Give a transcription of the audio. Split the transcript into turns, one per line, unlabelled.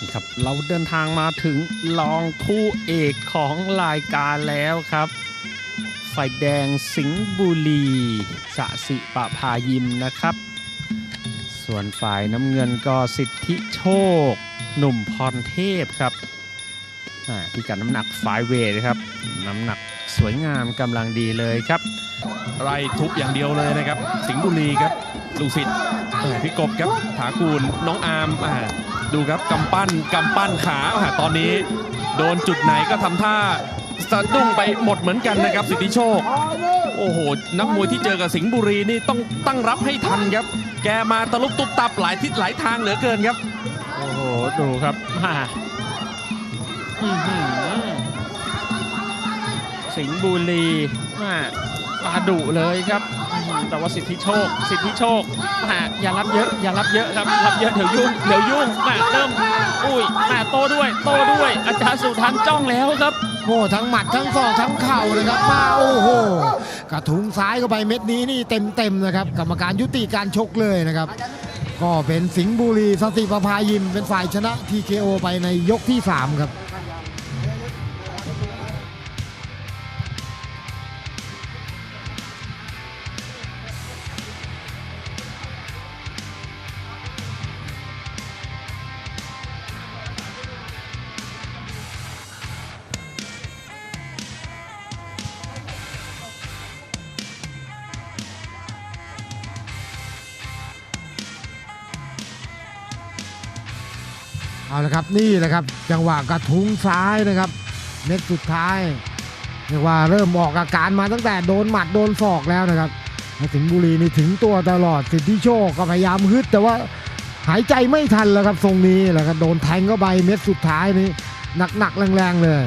นี่ครับเราเดินทางมาถึงรองคู่เอกของรายการแล้วครับไฟแดงสิงห์บุรีสะสิปะพายิมนะครับ ส่วนฝ่ายน้ำเงินก็สิทธิโชค หนุ่มพรเทพครับอ่าพิกัดน้ำหนักไฟเวทครับ น้ำหนักสวยงามกำลังดีเลยครับ
ไล่ทุบอย่างเดียวเลยนะครับ สิงห์บุรีครับ ลูกศิษย์ พี่กบครับถากูลน้องอาร์มดูครับกำปั้นกำปั้นขาอาตอนนี้ โดนจุดไหนก็ทำท่าสะดุ้งไปหมดเหมือนกันนะครับ สิทธิโชค โอ้โห นักมวยที่เจอกับสิงห์บุรีนี่ต้องตั้งรับให้ทันครับ แกมาตะลุกตุบตับหลายทิศหลายทางเหลือเกินครับ
โอ้โห ดูครับมาสิงห์บุรีมา ปาดุเลยครับ แต่ว่าสิทธิโชค สิทธิโชคมาอย่ารับเยอะ อย่ารับเยอะครับ รับเยอะเดี๋ยวยุ่ง เดี๋ยวยุ่งมาเริ่ม อุ้ยมาโตด้วย โตด้วย อาจารย์สุทันจ้องแล้วครับ
โอ้ทั้งหมัดทั้งศอกทั้งเข่านะครับมาโอ้โห กระทุงซ้ายเข้าไปเม็ดนี้นี่เต็มเต็มๆนะครับ กรรมการยุติการชกเลยนะครับ ก็เป็นสิงห์บุรีสติประภายิมเป็นฝ่ายชนะ TKO ไปในยกที่ 3 ครับ เอาละครับนี่แหละครับ จังหวะกระทุ้งซ้ายนะครับเม็ดสุดท้ายเรียกว่าเริ่มออกอาการมาตั้งแต่โดนหมัดโดนศอกแล้วนะครับสิงห์บุรีนี่ถึงตัวตลอดสิทธิโชคก็พยายามฮึด แต่ว่าหายใจไม่ทันแล้วครับทรงนี้แล้วก็โดนแทงเข้าไปเม็ดสุดท้ายนี้หนักๆแรงๆเลย